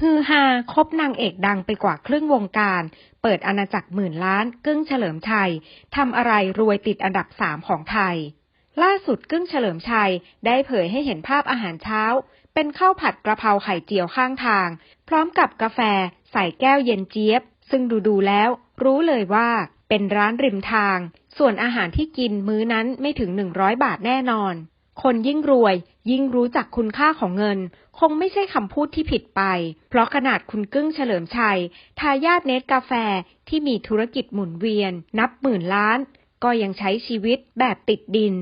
ฮือฮาคบนางเอกดังไปกว่าครึ่งวงการ เปิดอาณาจักรหมื่นล้านกึ้งเฉลิมชัยทำอะไรรวยติดอันดับสามของไทย ล่าสุดกึ้งเฉลิมชัยได้เผยให้เห็นภาพอาหารเช้า เป็นข้าวผัดกระเพราไข่เจียวข้างทาง พร้อมกับกาแฟใส่แก้วเย็นเจี๊ยบ ซึ่งดูๆแล้ว รู้เลยว่าเป็นร้านริมทาง ส่วนอาหารที่กินมื้อนั้นไม่ถึง100บาทแน่นอน คนยิ่งรวย ยิ่งรู้จักคุณค่าของเงิน คงไม่ใช่คำพูดที่ผิดไป เพราะขนาดคุณกึ้งเฉลิมชัย ทายาทเนตกาแฟที่มีธุรกิจหมุนเวียน นับหมื่นล้าน ก็ยังใช้ชีวิตแบบติดดิน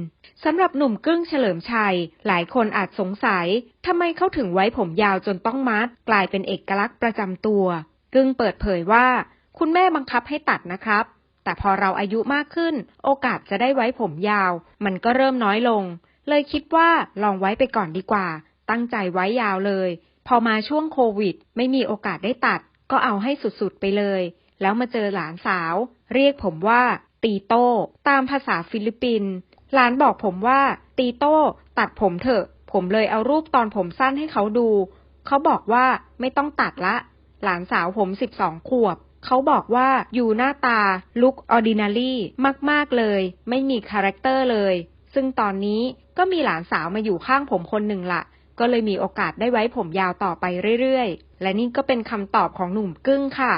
สำหรับหนุ่มกึ้งเฉลิมชัย หลายคนอาจสงสัยทำไมเขาถึงไว้ผมยาวจนต้องมัด กลายเป็นเอกลักษณ์ประจำตัว กึ้งเปิดเผยว่า คุณแม่บังคับให้ตัดนะครับ แต่พอเราอายุมากขึ้น โอกาสจะได้ไว้ผมยาว มันก็เริ่มน้อยลง เลยคิดว่าลองไว้ไปก่อนดีกว่า ตั้งใจไว้ยาวเลย พอมาช่วงโควิด ไม่มีโอกาสได้ตัด ก็เอาให้สุดๆไปเลย แล้วมาเจอหลานสาว เรียกผมว่า ตีโต้ ตามภาษาฟิลิปปินส์หลานบอกผมว่า ตีโต้ ตัดผมเถอะ ผมเลยเอารูปตอนผมสั้นให้เขาดู เขาบอกว่าไม่ต้องตัดละ หลานสาวผมสิบสองขวบเขาบอกว่าอยู่หน้าตาลุคออร์ดินารีมาก ๆ เลย ไม่มีคาแรคเตอร์เลย ซึ่งตอนนี้ก็มีหลานสาวมาอยู่ข้างผมคนหนึ่งละก็เลยมีโอกาสได้ไว้ผมยาวต่อไปเรื่อยๆ และนี่ก็เป็นคำตอบของหนุ่มกึ้งค่ะ